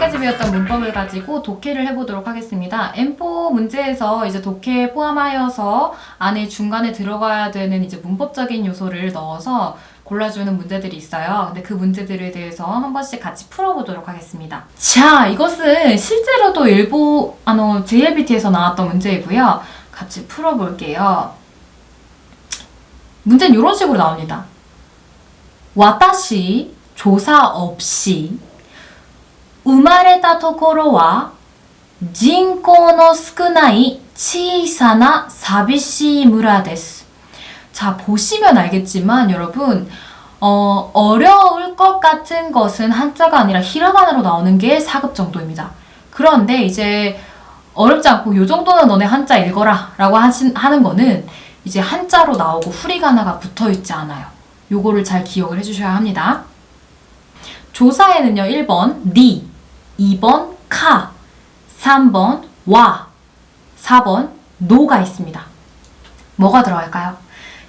이제까지 배웠던 문법을 가지고 독해를 해보도록 하겠습니다. M4 문제에서 이제 독해 포함하여서 안에 중간에 들어가야 되는 이제 문법적인 요소를 넣어서 골라주는 문제들이 있어요. 근데 그 문제들에 대해서 한 번씩 같이 풀어보도록 하겠습니다. 자, 이것은 실제로도 일부 아 노 JLBT에서 나왔던 문제이고요. 같이 풀어볼게요. 문제는 이런 식으로 나옵니다. 私 조사 없이 生まれたところは人口の少ない小さな寂しい村です. 자, 보시면 알겠지만 여러분 어, 어려울 것 같은 것은 한자가 아니라 히라가나로 나오는 게 4급 정도입니다. 그런데 이제 어렵지 않고 요 정도는 너네 한자 읽어라 라고 하신, 하는 거는 이제 한자로 나오고 후리가나가 붙어 있지 않아요. 요거를 잘 기억을 해주셔야 합니다. 조사에는요, 1번 니, 2번 카, 3번 와, 4번 노가 있습니다. 뭐가 들어갈까요?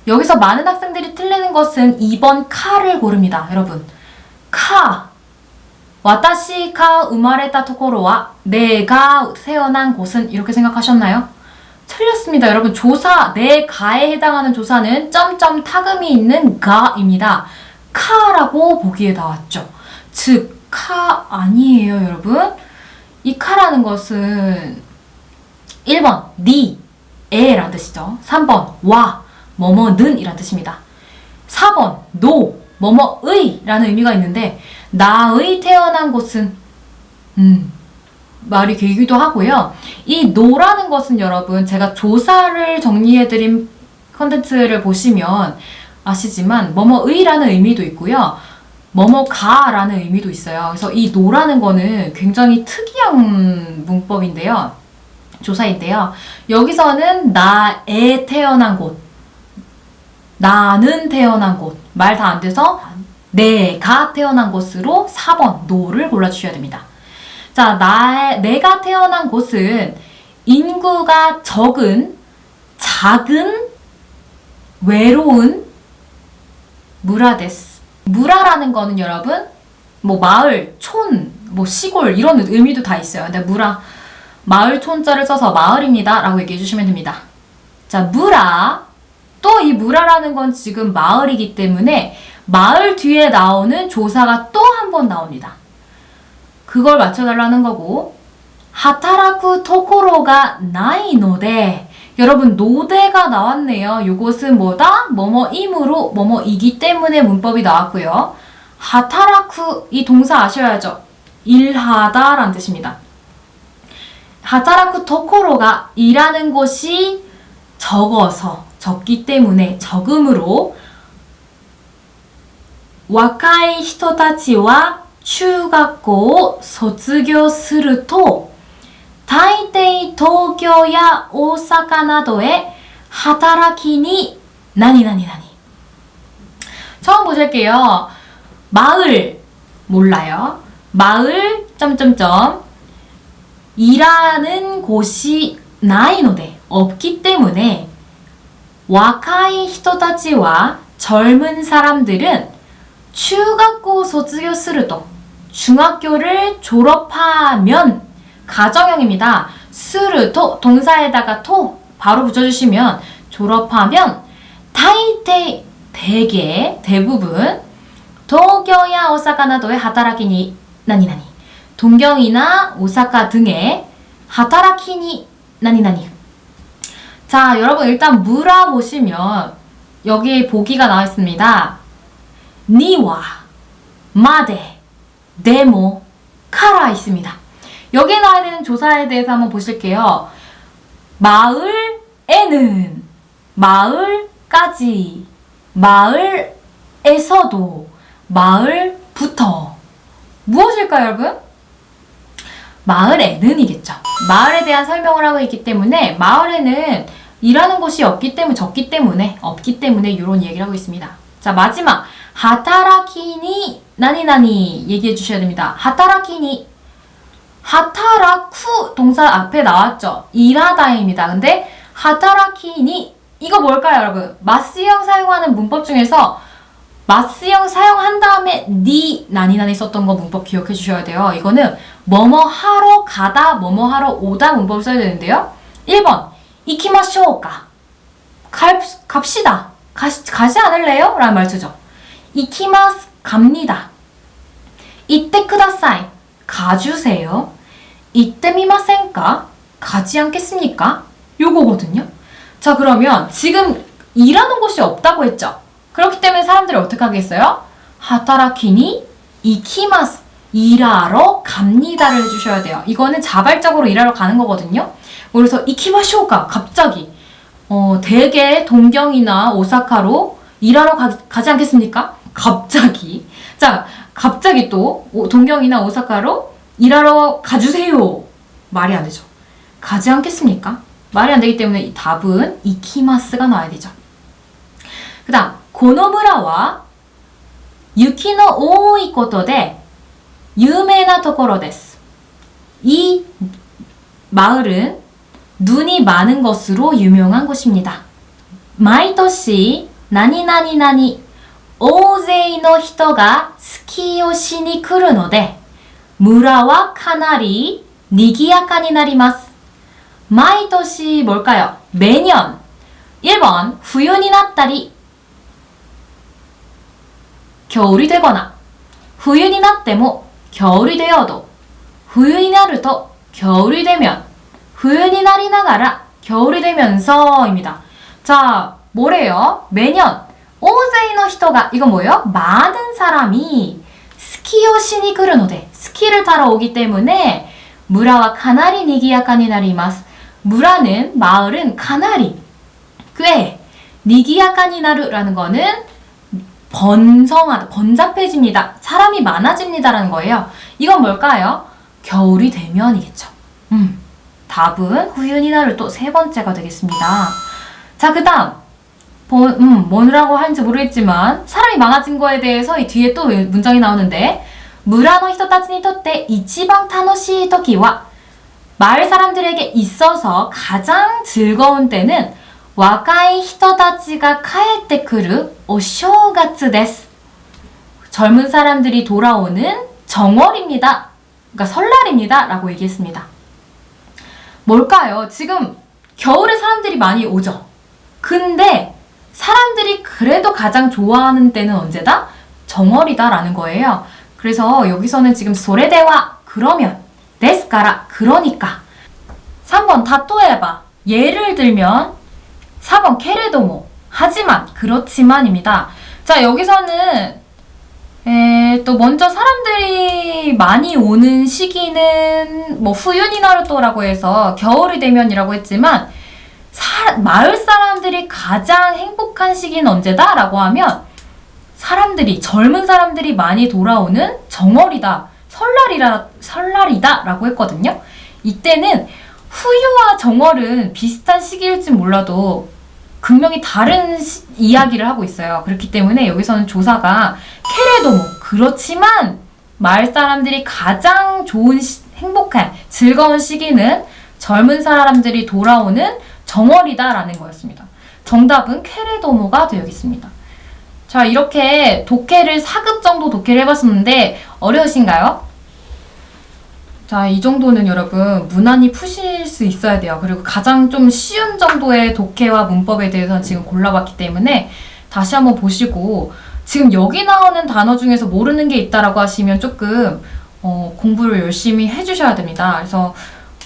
여기서 많은 학생들이 틀리는 것은 2번 카를 고릅니다. 여러분, 카. 와타시가 우마레타 토코로와 내가 태어난 곳은 이렇게 생각하셨나요? 틀렸습니다. 여러분, 조사, 내 가에 해당하는 조사는 점점 타금이 있는 가입니다. 카라고 보기에 나왔죠. 즉, 카 아니에요, 여러분. 이 카라는 것은 1번, 니, 에란 뜻이죠. 3번, 와, 뭐뭐는 이란 뜻입니다. 4번, 노, 뭐뭐의 라는 의미가 있는데, 나의 태어난 곳은, 음, 말이 길기도 하고요. 이 노라는 것은 여러분 제가 조사를 정리해드린 컨텐츠를 보시면 아시지만 뭐뭐의라는 의미도 있고요. 뭐뭐가라는 의미도 있어요. 그래서 이 노라는 거는 굉장히 특이한 문법인데요. 조사인데요. 여기서는 나에 태어난 곳, 나는 태어난 곳, 말 다 안 돼서 내가 태어난 곳으로 4번 노를 골라주셔야 됩니다. 자, 나, 내가 태어난 곳은 인구가 적은, 작은, 외로운 무라데스. 무라라는 거는 여러분, 뭐 마을, 촌, 뭐 시골 이런 의미도 다 있어요. 근데 무라, 마을 촌자를 써서 마을입니다. 라고 얘기해 주시면 됩니다. 자, 무라. 또 이 무라라는 건 지금 마을이기 때문에 마을 뒤에 나오는 조사가 또 한 번 나옵니다. 그걸 맞춰달라는 거고 하타라쿠 토코로가 나이 노데 여러분 노데가 나왔네요. 요것은 뭐다? 뭐뭐이므로 뭐뭐이기 때문에 문법이 나왔고요. 하타라쿠 이 동사 아셔야죠. 일하다라는 뜻입니다. 하타라쿠 토코로가 일하는 곳이 적어서 적기 때문에 적음으로 若い人たちは中学校を卒業すると、 大抵東京や大阪などへ働きに何々々. 처음 보실게요. 마을 몰라요. 마을 점점점 일하는 곳이 나이노데 없기 때문에 若い人たちは 젊은 사람들은 中学校卒業すると 중학교를 졸업하면 가정형입니다. 스르토 동사에다가 토 바로 붙여주시면 졸업하면 다이테 대개 대부분 도쿄야 오사카나도에 하타라키니 나니나니 동경이나 오사카 등에 하타라키니 나니나니 자 여러분 일단 물어 보시면 여기 보기가 나와 있습니다. 니와 마데 데모 카라 있습니다. 여기에 나와 있는 조사에 대해서 한번 보실게요. 마을에는 마을까지 마을에서도 마을부터 무엇일까요, 여러분? 마을에는이겠죠. 마을에 대한 설명을 하고 있기 때문에 마을에는 일하는 곳이 없기 때문에 적기 때문에 없기 때문에 이런 얘기를 하고 있습니다. 자 마지막 하타라키니 나니나니 얘기해 주셔야 됩니다. 하타라키니 하타라쿠 동사 앞에 나왔죠. 일하다입니다. 근데 하타라키니 이거 뭘까요, 여러분? 마스형 사용하는 문법 중에서 마스형 사용한 다음에 니니 나니나니 썼던 거 문법 기억해 주셔야 돼요. 이거는 뭐뭐 하러 가다 뭐뭐 하러 오다 문법을 써야 되는데요. 1번 이키마쇼우까 갈, 갑시다. 가, 가지 않을래요? 라는 말 쓰죠. 이키마스 갑니다. 이때 쿠다사이 가주세요. 이때 미마센까 가지 않겠습니까? 요거거든요. 자 그러면 지금 일하는 곳이 없다고 했죠. 그렇기 때문에 사람들이 어떻게 하겠어요? 하타라키니 이키마스 일하러 갑니다를 해주셔야 돼요. 이거는 자발적으로 일하러 가는 거거든요. 그래서 이키마쇼가 갑자기 어, 대개 동경이나 오사카로 일하러 가, 가지 않겠습니까? 갑자기. 자, 갑자기 또 동경이나 오사카로 일하러 가주세요. 말이 안 되죠. 가지 않겠습니까? 말이 안 되기 때문에 이 답은 이키마스가 나와야 되죠. 그 다음, 고노무라와 유키노 오이 코토데 유메나 토코로 데스. 이 마을은 눈이 많은 것으로 유명한 곳입니다. 마이토시 나니나니나니 大勢の人がスキーをしに来るので村はかなり賑やかになります. 毎年 뭘까요? 매년 1번冬になったり겨울이 되거나 冬になっても겨울이 되어도 冬になると겨울이 되면 冬になりながら겨울이 되면서입니다. 자, 뭐래요? 매년 오세이노 히토가 이건 뭐예요? 많은 사람이 스키요 시니 그르노데 스키를 타러 오기 때문에 무라와 가나리 니기야카니 나리마스 무라는 마을은 가나리 꽤 니기야카니 나루라는 거는 번성하다, 번잡해집니다. 사람이 많아집니다라는 거예요. 이건 뭘까요? 겨울이 되면이겠죠. 음, 답은 후유니나루 또 세 번째가 되겠습니다. 자, 그 다음 음, 뭐라고 하는지 모르겠지만, 사람이 많아진 거에 대해서 이 뒤에 또 문장이 나오는데, 무라노 히토타츠니 토때 이치방 타노시 토키와 마을 사람들에게 있어서 가장 즐거운 때는 와카이 히토다치가 카에테 크루 오쇼가츠 데스. 젊은 사람들이 돌아오는 정월입니다. 그러니까 설날입니다. 라고 얘기했습니다. 뭘까요? 지금 겨울에 사람들이 많이 오죠. 근데 사람들이 그래도 가장 좋아하는 때는 언제다? 정월이다라는 거예요. 그래서 여기서는 지금 소레대와 그러면 데스카라 그러니까 3번 다토에바 예를 들면 4번 케레도모 하지만 그렇지만입니다. 자 여기서는 에, 또 먼저 사람들이 많이 오는 시기는 뭐 후윤이 나루토라고 해서 겨울이 되면이라고 했지만 사, 마을 사람들이 가장 행복한 시기는 언제다? 라고 하면 사람들이 젊은 사람들이 많이 돌아오는 정월이다. 설날이라 설날이다 라고 했거든요. 이때는 후유와 정월은 비슷한 시기일지 몰라도 극명히 다른 시- 이야기를 하고 있어요. 그렇기 때문에 여기서는 조사가 캐레도모 그렇지만 마을 사람들이 가장 좋은 시- 행복한 즐거운 시기는 젊은 사람들이 돌아오는 정월이다라는 거였습니다. 정답은 캐레도모가 되겠습니다. 자 이렇게 독해를 4급 정도 독해를 해봤었는데 어려우신가요? 자, 이 정도는 여러분 무난히 푸실 수 있어야 돼요. 그리고 가장 좀 쉬운 정도의 독해와 문법에 대해서 지금 골라봤기 때문에 다시 한번 보시고 지금 여기 나오는 단어 중에서 모르는 게 있다라고 하시면 조금 어, 공부를 열심히 해주셔야 됩니다. 그래서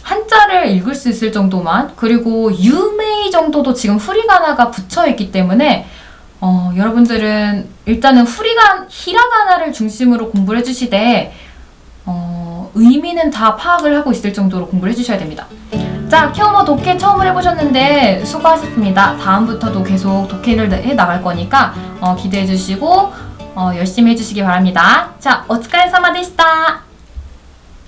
한자를 읽을 수 있을 정도만 그리고 유메이 정도도 지금 후리가나가 붙여 있기 때문에 어, 여러분들은 일단은 후리가 히라가나를 중심으로 공부를 해주시되 어, 의미는 다 파악을 하고 있을 정도로 공부를 해주셔야 됩니다. 자, 키오모 독해 처음을 해보셨는데 수고하셨습니다. 다음부터도 계속 독해를 해 나갈 거니까 어, 기대해 주시고 어, 열심히 해주시기 바랍니다. 자, 오츠카레사마 데시타.